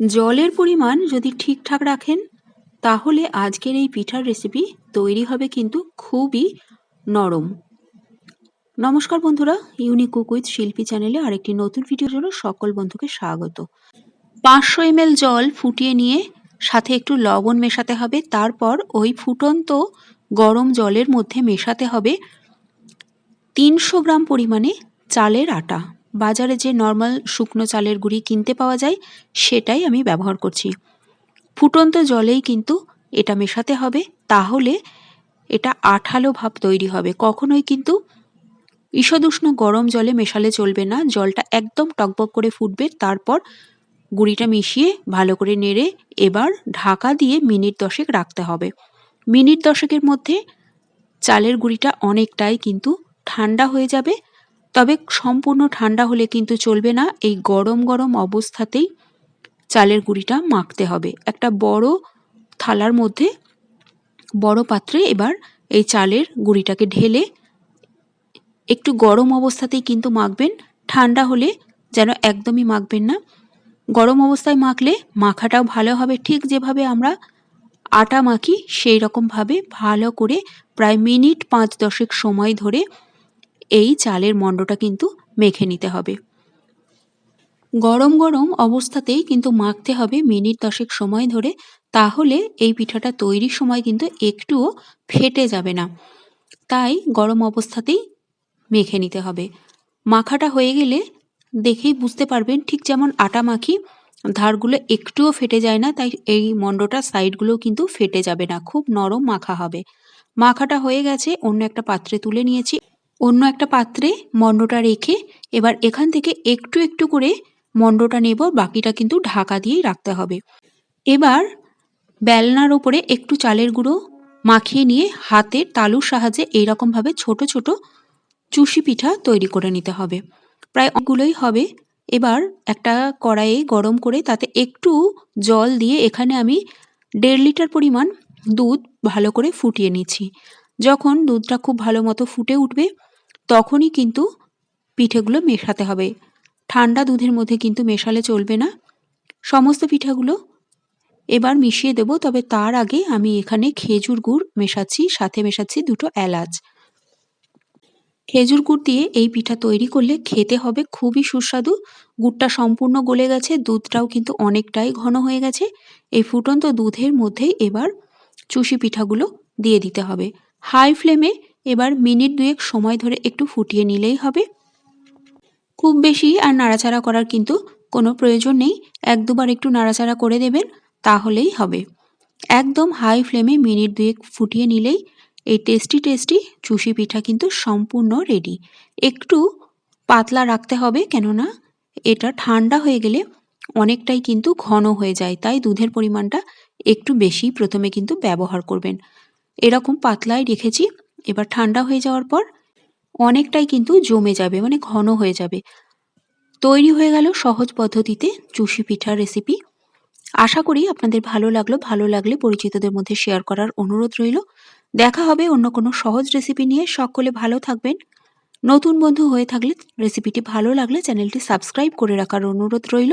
জলের পরিমাণ যদি ঠিকঠাক রাখেন, তাহলে আজকের এই পিঠার রেসিপি তৈরি হবে কিন্তু খুবই নরম। নমস্কার বন্ধুরা ইউনিক কুক উইথ শিল্পী চ্যানেলে আরেকটি নতুন ভিডিওর জন্য সকল বন্ধুকে স্বাগত। পাঁচশো এমএল জল ফুটিয়ে নিয়ে সাথে একটু লবণ মেশাতে হবে, তারপর ওই ফুটন্ত গরম জলের মধ্যে মেশাতে হবে তিনশো গ্রাম পরিমাণে চালের আটা। বাজারে যে নর্মাল শুকনো চালের গুঁড়ি কিনতে পাওয়া যায়, সেটাই আমি ব্যবহার করছি। ফুটন্ত জলেই কিন্তু এটা মেশাতে হবে, তাহলে এটা আঠালো ভাব তৈরি হবে। কখনোই কিন্তু ঈষদুষ্ণ গরম জলে মেশালে চলবে না, জলটা একদম টকবক করে ফুটবে, তারপর গুঁড়িটা মিশিয়ে ভালো করে নেড়ে এবার ঢাকা দিয়ে মিনিট দশেক রাখতে হবে। মিনিট দশেকের মধ্যে চালের গুঁড়িটা অনেকটাই কিন্তু ঠান্ডা হয়ে যাবে তবে সম্পূর্ণ ঠান্ডা হলে কিন্তু চলবে না। এই গরম গরম অবস্থাতেই চালের গুঁড়িটা মাখতে হবে। একটা বড় থালার মধ্যে বড় পাত্রে এবার এই চালের গুঁড়িটাকে ঢেলে একটু গরম অবস্থাতেই কিন্তু মাখবেন। ঠান্ডা হলে যেন একদমই মাখবেন না। গরম অবস্থায় মাখলে মাখাটাও ভালো হবে। ঠিক যেভাবে আমরা আটা মাখি সেই রকমভাবে ভালো করে প্রায় মিনিট পাঁচ দশেক সময় ধরে এই চালের মণ্ডটা কিন্তু মেখে নিতে হবে। গরম গরম অবস্থাতেই কিন্তু মাখতে হবে মিনিট দশেক সময় ধরে, তাহলে এই পিঠাটা তৈরির সময় কিন্তু একটুও ফেটে যাবে না। তাই গরম অবস্থাতেই মেখে নিতে হবে। মাখাটা হয়ে গেলে দেখেই বুঝতে পারবেন ঠিক যেমন আটা মাখি, ধারগুলো একটুও ফেটে যায় না, তাই এই মণ্ডটার সাইডগুলো কিন্তু ফেটে যাবে না, খুব নরম মাখা হবে। মাখাটা হয়ে গেছে, অন্য একটা পাত্রে তুলে নিয়েছি। অন্য একটা পাত্রে মণ্ডটা রেখে এবার এখান থেকে একটু একটু করে মণ্ডটা নেব, বাকিটা কিন্তু ঢাকা দিয়েই রাখতে হবে। এবার বেলনার ওপরে একটু চালের গুঁড়ো মাখিয়ে নিয়ে হাতের তালুর সাহায্যে এইরকমভাবে ছোট ছোট চুষি পিঠা তৈরি করে নিতে হবে। প্রায় অনেকগুলোই হবে। এবার একটা কড়াইয়ে গরম করে তাতে একটু জল দিয়ে এখানে আমি দেড় লিটার পরিমাণ দুধ ভালো করে ফুটিয়ে নিচ্ছি। যখন দুধটা খুব ভালো মতো ফুটে উঠবে তখনই কিন্তু পিঠেগুলো মেশাতে হবে। ঠান্ডা দুধের মধ্যে কিন্তু মেশালে চলবে না। সমস্ত পিঠাগুলো এবার মিশিয়ে দেব, তবে তার আগে আমি এখানে খেজুর গুড় মেশাচ্ছি, সাথে মেশাচ্ছি দুটো এলাচ। খেজুর গুড় দিয়ে এই পিঠা তৈরি করলে খেতে হবে খুবই সুস্বাদু। গুড়টা সম্পূর্ণ গলে গেছে, দুধটাও কিন্তু অনেকটাই ঘন হয়ে গেছে। এই ফুটন্ত দুধের মধ্যেই এবার চুষি পিঠাগুলো দিয়ে দিতে হবে। হাই ফ্লেমে এবার মিনিট দুয়েক সময় ধরে একটু ফুটিয়ে নিলেই হবে। খুব বেশি আর নাড়াচাড়া করার কিন্তু কোনো প্রয়োজন নেই। এক দুবার একটু নাড়াচাড়া করে দেবেন, তাহলেই হবে। একদম হাই ফ্লেমে মিনিট দুয়েক ফুটিয়ে নিলেই এই টেস্টি টেস্টি চুষি পিঠা কিন্তু সম্পূর্ণ রেডি একটু পাতলা রাখতে হবে, কেননা এটা ঠান্ডা হয়ে গেলে অনেকটাই কিন্তু ঘন হয়ে যায়, তাই দুধের পরিমাণটা একটু বেশি প্রথমে কিন্তু ব্যবহার করবেন। এরকম পাতলাই রেখেছি এবার ঠান্ডা হয়ে যাওয়ার পর অনেকটাই কিন্তু জমে যাবে মানে ঘন হয়ে যাবে। তৈরি হয়ে গেল সহজ পদ্ধতিতে চুষি পিঠার রেসিপি আশা করি আপনাদের ভালো লাগল, ভালো লাগলে পরিচিতদের মধ্যে শেয়ার করার অনুরোধ রইল। দেখা হবে অন্য কোনো সহজ রেসিপি নিয়ে। সকলে ভালো থাকবেন। নতুন বন্ধু হয়ে থাকলে রেসিপিটি ভালো লাগলে চ্যানেলটি সাবস্ক্রাইব করে রাখার অনুরোধ রইল।